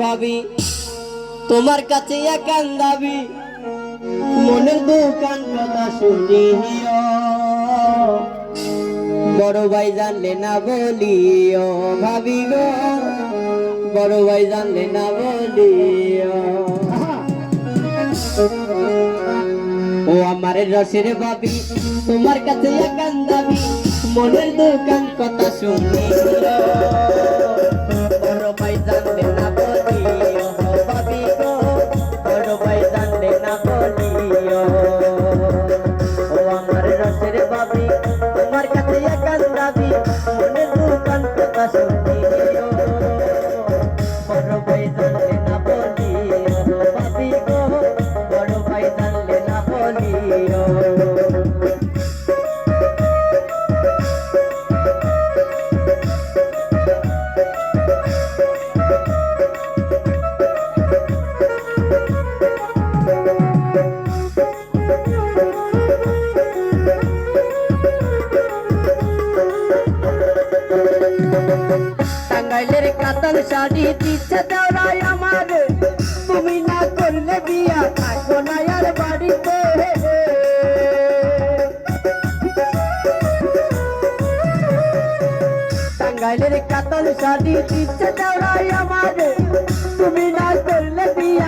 ভাবি, তোমার কাছে একান দাবি, মনের দোকান কথা শুনি বড় ভাই জানলে না বলিও, ভাবি গো, বড় ভাই জানলে না বলি ও আমার রসের ভাবি, তোমার কাছে একান দাবি, মনের দোকান কথা শুনি টাঙ্গাইলের কাতাল শাড়ি দিচ্ছে দেওরাই আমার। তুমি না করলে বিয়া থাকব না আর বাড়িতে টাঙ্গাইলের কাতাল শাড়ি দিচ্ছে দেওরাই আমার। তুমি না করলে বিয়া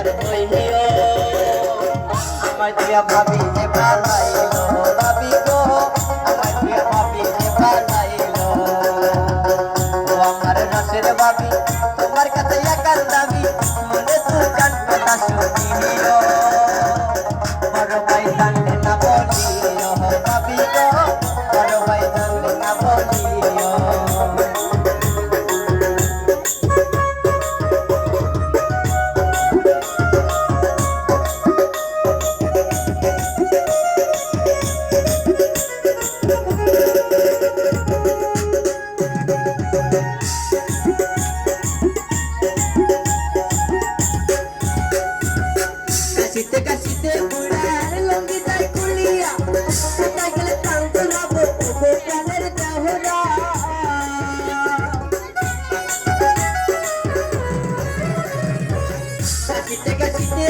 আমার হইলিও আমার দিয়া ভাবি যে বাবাই கிட்டக்க கிட்டே